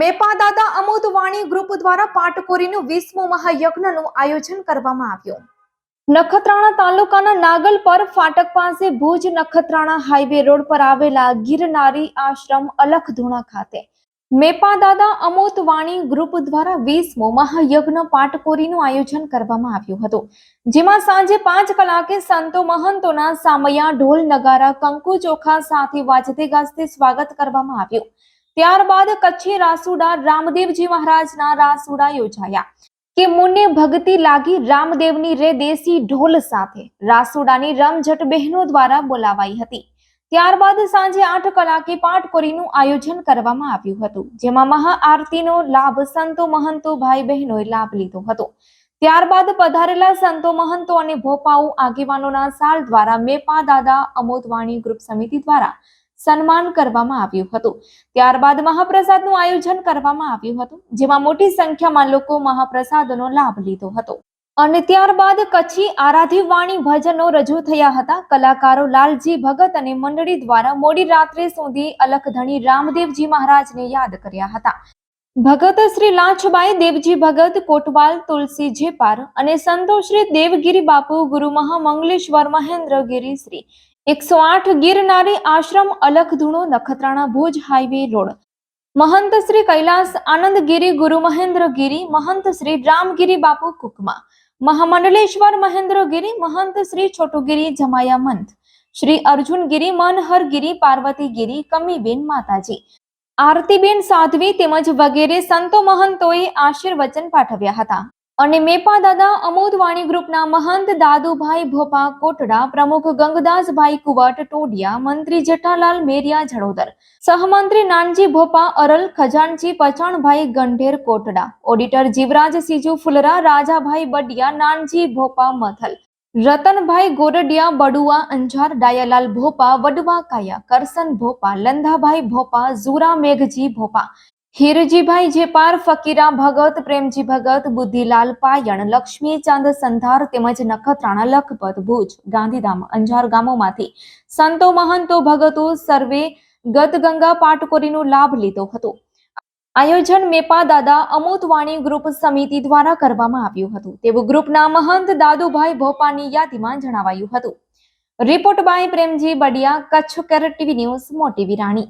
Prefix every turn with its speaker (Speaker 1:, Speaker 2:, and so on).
Speaker 1: મેપા દાદા અમોદવાણી ગ્રુપ દ્વારા પાટકોરીનું વીસમું મહાયજ્ઞનું આયોજન કરવામાં આવ્યું. નખત્રાણા તાલુકાના નાગલ ફાટક પાસે ભુજ નખત્રાણા હાઈવે રોડ પર આવેલા ગિરનારી આશ્રમ અલખધુણા ખાતે મેપાદાદા અમોત વાણી ગ્રુપ દ્વારા વીસમો મહાયજ્ઞ પાટકોરીનું આયોજન કરવામાં આવ્યું હતું. જેમાં સાંજે પાંચ કલાકે સંતો મહંતોના સામયા, ઢોલ નગારા, કંકુ ચોખા સાથે વાજતે ગાજતે સ્વાગત કરવામાં આવ્યું. ત્યારબાદ કચ્છી રાસુડા રામદેવજી મહારાજના રાસુડા યોજાયા. કે મુને ભક્તિ લાગી રામદેવની રે દેશી ઢોલ સાથે રાસુડાની રમઝટ બહેનો દ્વારા બોલાવાઈ હતી. ત્યારબાદ સાંજે આઠ કલાકે પાટકોરીનું આયોજન કરવામાં આવ્યું હતું, જેમાં મહાઆરતીનો લાભ સંતો મહંતો ભાઈ બહેનોએ લાભ લીધો હતો. ત્યારબાદ પધારેલા સંતો મહંતો અને ભોપાઓ આગેવાનોના સાલ દ્વારા મેપા દાદા અમોદવાણી ગ્રુપ સમિતિ દ્વારા સન્માન કરવામાં આવ્યું હતું. ત્યારબાદ મહાપ્રસાદનું આયોજન કરવામાં આવ્યું હતું, જેમાં મોટી સંખ્યામાં લોકો મહાપ્રસાદનો લાભ લીધો હતો. અને ત્યારબાદ કચ્છી આરાધી વાણી ભજનો રજૂ થયા હતા. કલાકારો લાલજી ભગત અને મંડળી દ્વારા મોડી રાત્રે સુધી અલખધણી રામદેવજી મહારાજને યાદ કર્યા હતા. ભગત શ્રી લાંછબાઈ દેવજી ભગત, કોટવાલ, તુલસી જેપાર અને સંતોષ શ્રી દેવગીરી બાપુ, ગુરુ મહામંગલેશ્વર મહેન્દ્રગીરી શ્રી એકસો આઠ ગિરનારી આશ્રમ અલખધૂણો નખત્રાણા ભુજ હાઈવે રોડ. મહંત શ્રી કૈલાસ આનંદગીરી ગુરુ મહેન્દ્રગીરી મહંત શ્રી રામગીરી બાપુ કુકમા, મહામંડલેશ્વર મહેન્દ્રગીરી મહંત શ્રી છોટુગીરી જમાયા મંથ, શ્રી અર્જુનગીરી મનહરગીરી પાર્વતીગીરી કમીબેન માતાજી. આરતીબેન સાધ્વી તેમજ વગેરે સંતો મહંતોએ આશીર્વચન પાઠવ્યા હતા. અને મેપા દાદા અમોદવાણી ગ્રુપના મહંત દાદુભાઈ ભોપા કોટડા, પ્રમુખ ગંગદાસભાઈ કુવટ, ટોડિયા, મંત્રી જેઠાલાલ મેરિયા જડોદર, સહમંત્રી નાનજી ભોપા, અરલ ખજાનજી, પચાણભાઈ ગંઢેર કોટડા, ઓડિટર જીવરાજ સીજુ ફુલરા, રાજાભાઈ બડિયા, નાનજી ભોપા મથલ, રતનભાઈ ગોરડિયા, બડુઆ અંજાર, ડાયાલાલ ભોપા, વડવા કાયા કરસન ભોપા, લંધાભાઈ ભોપા, ઝુરા મેઘજી ભોપા હીરજીભાઈ જેપાર, ફકીરા ભગત, પ્રેમજી ભગત, બુદ્ધિલાલ પાયણ લક્ષ્મી ચાંદ સંધાર તેમજ નખત્રાણા લખપત ભુજ, ગાંધીધામ, અંજાર ગામોમાંથી સંતો મહંતો ભગતો સર્વે ગત ગંગા પાટકોરીનો લાભ લીધો હતો. આયોજન મેપા દાદા અમૂતવાણી ગ્રુપ સમિતિ દ્વારા કરવામાં આવ્યું હતું. તેવું ગ્રુપના મહંત દાદુભાઈ ભોપાની યાદીમાં જણાવાયું હતું. Report by Premji Badiya, Kutch care TV news, Moti Virani.